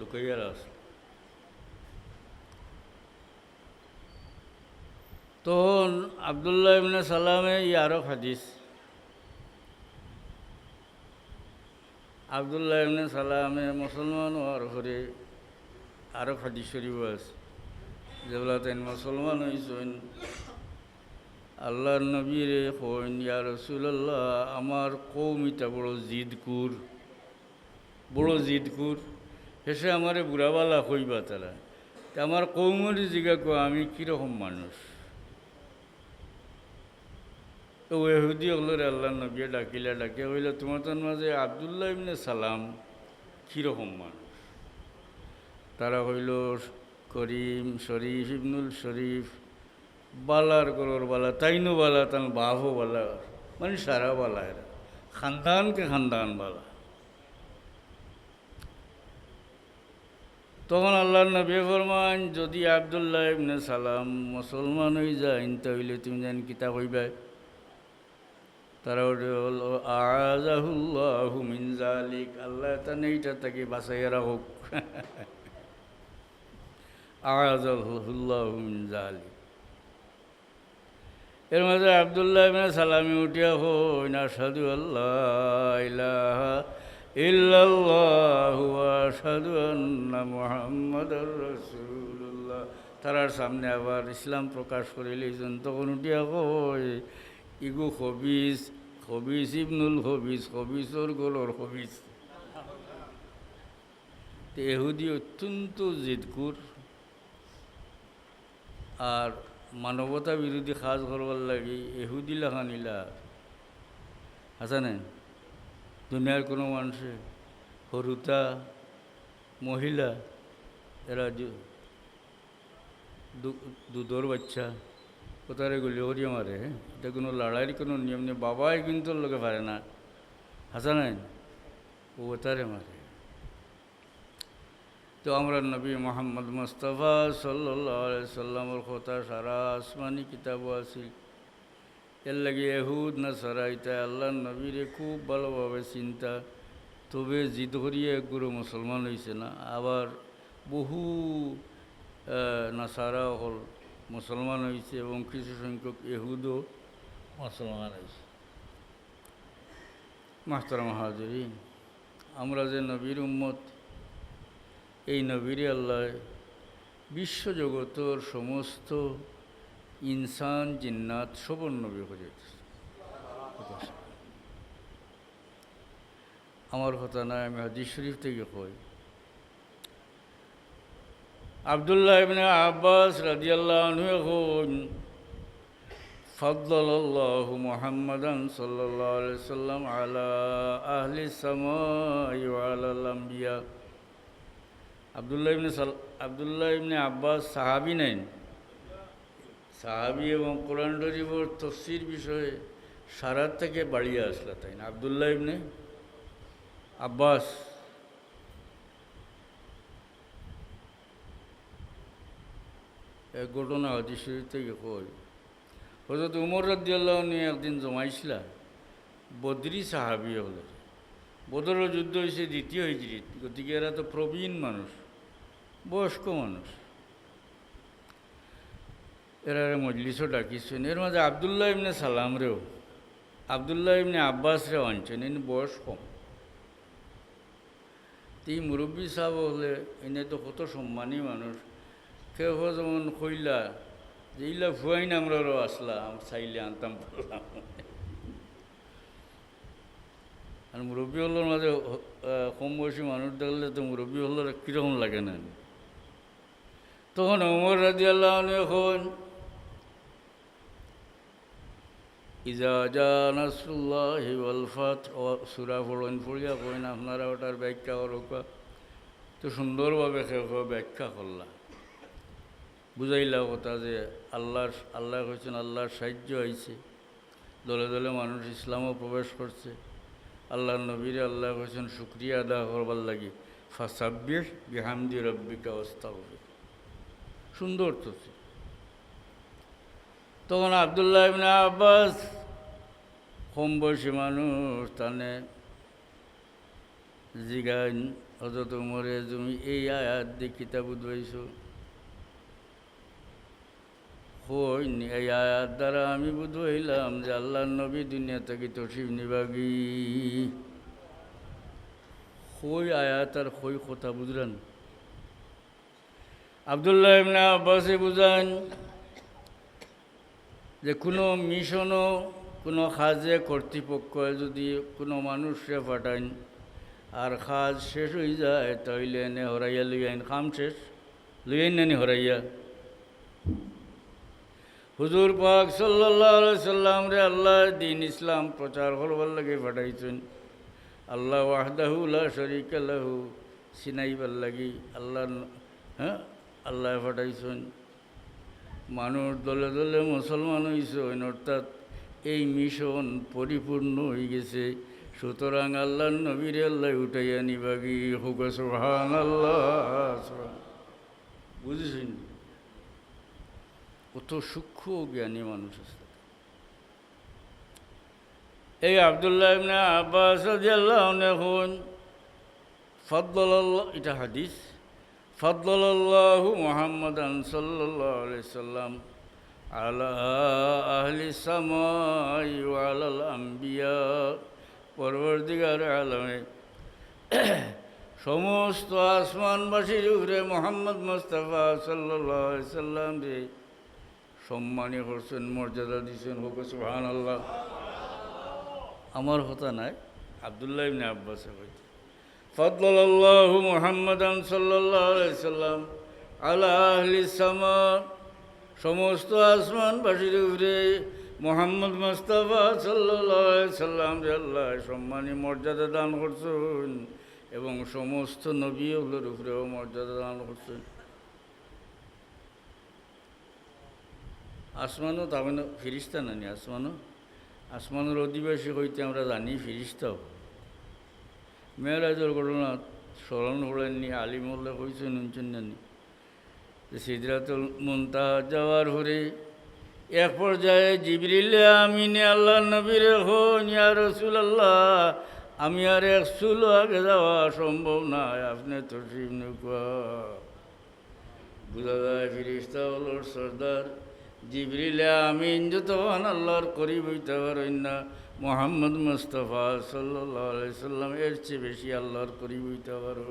লুকাইয়ার আস তখন আবদুল্লাহ ইবনে সালামে ই আরও হাদিস আবদুল্লাহ ইবনে সালামে মুসলমান হওয়ার পরে আরও হাদিস শরীফ আছে যেগুলা তেন মুসলমান হয়েছেন আল্লাহর নবীর কইন ইয়া রসুল্লাহ আমার কৌমিটা বড় জিদকুর বড় জিদকুর হেসে আমারে বুড়াবালা হইবা তারা আমার কৌমের জিগা কো আমি কীরকম মানুষ? তো এহুদি হলোরে আল্লাহ নবী ডাকিলা ডাকে হইল তোমার মাঝে আবদুল্লাহ ইবনে সালাম কীরকম মানুষ? তারা হইল করিম শরীফ, ইবনুল শরীফ, বালার গরর বালা, তাইনু বালা তান বাহো বালা মানে সারা বালা এরা, খানদানকে খানদান বালা। তখন আল্লাহ নবী ফরমান, যদি আবদুল্লাহ ইবনে সালাম মুসলমান হয়ে যায় তাহলে তুমি জান কিতা কইবে? তারা হল আজাহুল্লাহ মিন জালিক আল্লাহ এইটা তাকে আজাহুল্লাহ মিন জালিক এর মধ্যে আবদুল্লাহ ইবনে সালামি উঠিয়া হইন আসাদু আল্লাহ ইলাহা ইল্লাল্লাহু আশহাদু আন্না মুহাম্মাদার রাসূলুল্লাহ। তারার সামনে আবার ইসলাম প্রকাশ করে লইছেন তখন উঠিয়া কই, ইগু হবিস হবিস ইবনুল হবিস হবিসর গোলর হবিস এহুদি অত্যন্ত জিদকুর। আর মানবতা বিরোধী কাজ করবার লাগি এহুদি লাখানিলা আছে না দুনিয়ার কোনো মানুষে সৰুতা মহিলা, এরা দুধর বাচ্চা, কোথায় গুলি হরিয়ে মারে এটা কোনো লড়াইয়ের কোনো নিয়ম নেই। বাবাই কিন্তু লোকে পারে না। হাসা নাই ও তারে মারে তো আমরা নবী মোহাম্মদ মুস্তফা সাল্লাহ সাল্লামর কথা সারা আসমানি কিতাব আছে। এর লাগে এহুদ না সারা এটা আল্লাহ নবীরে খুব ভালোভাবে চিন্তা। তবে জিদ করিয়ে গুরু মুসলমান হয়েছে না, আবার বহু নাসারা হল মুসলমান হয়েছে এবং কিছু সংখ্যক এহুদও মুসলমান হয়েছে মাস্টার মাহাজুরি আমরা যে নবীর উম্মত, এই নবীরে আল্লাহ বিশ্বজগতর সমস্ত ইনসান, জিন্নাত, সবর নবী করে আমার কথা নয় আমি হাদিস শরীফ থেকে কই? আবদুল্লাহ ইবনে আব্বাস রাজিয়াল্লাহ আনহু এখন ফদ্দল্লাহ মোহাম্মদান সাল্লাহ সাল্লাম আলা আহলি সামিয়া আবদুল্লাহ ইবনে আবদুল্লাহ ইবনে আব্বাস সাহাবী নেন সাহাবি এবং কোরআন রজিবর তফসির বিষয়ে সারাত থেকে বাড়িয়ে আসলা তাই না? আবদুল্লাহ ইবনে আব্বাস। এক ঘটনা হাদিস শরীফ থেকে কই হজরত উমর রাদিয়াল্লাহ নিয়ে একদিন জমাইছিলা, বদ্রি সাহাবি হলে বদরের যুদ্ধ হয়েছে দ্বিতীয় হিজড়িত গতিকে এরা তো প্রবীণ মানুষ, বয়স্ক মানুষ। এরা মজলিসও ডাকিছেন। এর মাঝে আবদুল্লাহ ইবনে সালাম রেও আবদুল্লাহ ইবনে আব্বাস রেও আনছেন এনে বয়স কম। এই মুরব্বী সাহেব হলে এনে তো কত সম্মানী মানুষ। কেউ যেমন কইলা যে, ইলা ভুয়াইন আমরাও আসলাম চাইলে আনতাম বললাম। আর মুরব্বী হলোর মাঝে কম বয়সী মানুষ দেখলে তো মুরব্বী হলোর কীরকম লাগে না তখন অমর রাজি আল্লাহ এখন ইজা জা নাসরুল্লাহ ওয়াল ফাত, ও সুরা ফলন ফুড়িয়া কইন, আপনারা ওটার ব্যাখ্যা করোকা তো সুন্দরভাবে সে ব্যাখ্যা করলাম বুঝাইলা কথা যে আল্লাহর, আল্লাহ হয়েছেন আল্লাহর সাহায্য হয়েছে দলে দলে মানুষ ইসলামও প্রবেশ করছে। আল্লাহর নবীরে আল্লাহ হয়েছেন শুক্রিয়া আদা করবার লাগি। ফাসাব্বির বিহামদি রব্বিকা অবস্থা হবে সুন্দর তো তখন আবদুল্লাহ ইবনে আব্বাস কম বয়সী মানুষ তানে জিগাইন হজরত উমরে, তুমি এই আয়াত দিয়ে কিতাব উদ্ভাইছ হইন, এই আয়াত দ্বারা আমি বুধ হইলাম যে আল্লাহ নবী দুনিয়া থেকে তসিব নিবাগি হই আয়াত আর হই কথা বুঝলেন আবদুল্লাহ ইবনে আব্বাসে বুঝান যে কোনো মিশনও কোনো কাজে কর্তৃপক্ষ যদি কোনো মানুষে পাঠান আর কাজ শেষ হয়ে যায়, তাইলে এনে হরাইয়া আইন কাম শেষ। লইয়াইন নানি হরাইয়া। হুজুর পাক সাল্লাহ সাল্লাম রে আল্লাহ দিন ইসলাম প্রচার করবার লাগে পাঠাইছেন। আল্লাহ ওয়াহদাহুল্লাহ শরিক আল্লাহু সিনাইবার লাগি আল্লাহ হ্যাঁ? আল্লাহ পাঠাইছেন। মানুষ দলে দলে মুসলমান হয়েছেন অর্থাৎ এই মিশন পরিপূর্ণ হয়ে গেছে। সুতরাং আল্লাহ নবীর আল্লাহ উঠাইয়া নিবাগি হুক সুহান আল্লাহ বুঝেছেন? কত সূক্ষ্ম জ্ঞানী মানুষ আছে। এই আবদুল্লাহ ইবনে আব্বাস রাদিয়াল্লাহু আনহু ফদ্দলাল্লাহ, এটা হাদিস, ফদ্দলাল্লাহু মুহাম্মাদান সাল্লাল্লাহু আলাইহি সাল্লাম আহলি সামাই ওয়া আলাল আম্বিয়া, পরবর্তীকার আলমে। সমস্ত আসমানবাসীর উপরে মোহাম্মদ মুস্তাফা আলাইহি সাল্লাম যে সম্মানী করছেন মর্যাদা দিচ্ছেন হোক সুহান আল্লাহ আমার হতা নাই, আবদুল্লাহ ইবনে আব্বাস হইতে। ফদলাল্লাহু মুহাম্মাদান আলাইহি সাল্লাম আলা আহলি সামা সমস্ত আসমান আসমানবাসীর উপরে মোহাম্মদ মুস্তাফা আলাইহি সাল্লাম যে আল্লাহ সম্মানী মর্যাদা দান করছেন এবং সমস্ত নবী নবীগুলোর উপরেও মর্যাদা দান করছেন। আসমানও তার মানে ফিরিস্তা নানি আসমানও? আসমানের অধিবাসী হইতে আমরা জানি ফিরিস্তাও মেয়েরাজের ঘটনা স্মরণ করেননি, আলিমুল্লাহ হয়েছেন উনছেন জানি যে সিদ্ধাতুল মুন্তা যাওয়ার হরে। এক পর্যায়ে জিবরিলে আমিনে আল্লাহ নবীর হন, ইয়া রসুল আল্লাহ আমি আর এক চুল আগে যাওয়া সম্ভব নয় আপনি তো নৌকা। বোঝা যায় ফিরিস্তা হল সর্দার। জিবরিলে আমিন যতক্ষণ আল্লাহর করি বইতে পারেন না, মোহাম্মদ মুস্তফা সাল্লাহ সাল্লাম এর চেয়ে বেশি আল্লাহর করি বইতে পারো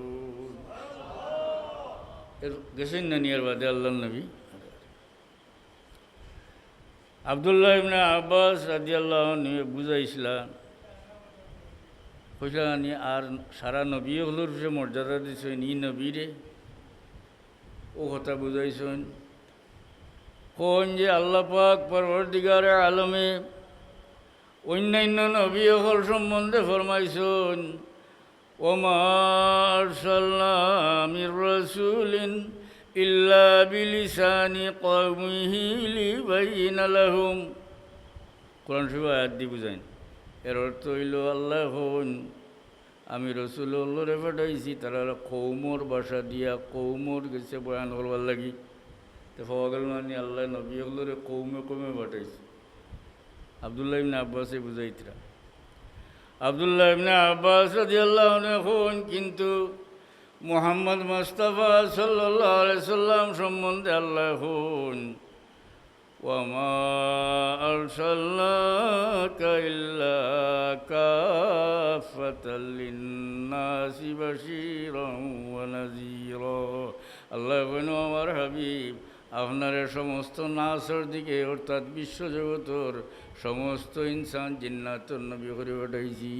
এর গেছেন না নিয়ার বাদে আল্লাহ নবী। আবদুল্লাহ ইবনে আব্বাস রাজি আল্লাহ নিয়ে বুঝাইছিলাম কইসলানি আর সারা নবী হলোর সে মর্যাদা দিছেন, ই নবীরে ও কথা বুঝাইছেন। কোন যে আল্লাহ পাক পরবর্তীকারে আলমে অন্যান্য নবী হল সম্বন্ধে ফরমাইছেন। রসুলিন ইল্লা বিলিসানি কওমিহি লিবাইনা লাহুম কোরআন শরীফ আয়াত বুঝাইন। এর অর্থ হইল আল্লাহ আমি রসুল্লাহরে পাঠাইছি, তারা কৌমর বাসা দিয়া কৌমর গেছে বয়ান করবার লাগি। তো পাওয়া মানে আল্লাহ নবী হলরে কৌমে কৌমে পাঠাইছে। আবদুল্লাহ আব্বাসে বুঝাইতরা আবদুল্লাহ ইবনে আব্বাস রাদিয়াল্লাহু আনহু কিন্তু মোহাম্মদ মুস্তাফা সাল্লাল্লাহু আলাইহি সাল্লাম সম্বন্ধে আল্লাহ হন। ওয়ামা আরসালনাকা ইল্লা কাফাতাল লিন্নাসি বাশীরান ওয়া নাযীরা। আল্লাহ বলেন আমার হাবিব, আপনার সমস্ত নাসর দিকে অর্থাৎ বিশ্বজগতর সমস্ত ইনসান জিন্নাতর নবী করে পাঠাইছি।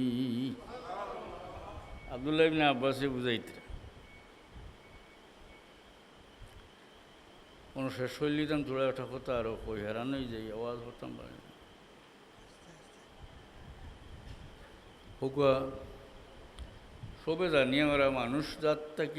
আবদুল্লাহ ইবনে আব্বাসে বুঝাইতে কোনো শেষ হইলিতাম তোরা একটা কথা আরও কই হেরানোই যাই আওয়াজ পারি হুকুয়া সবে জানি আমরা মানুষ জাতটাকে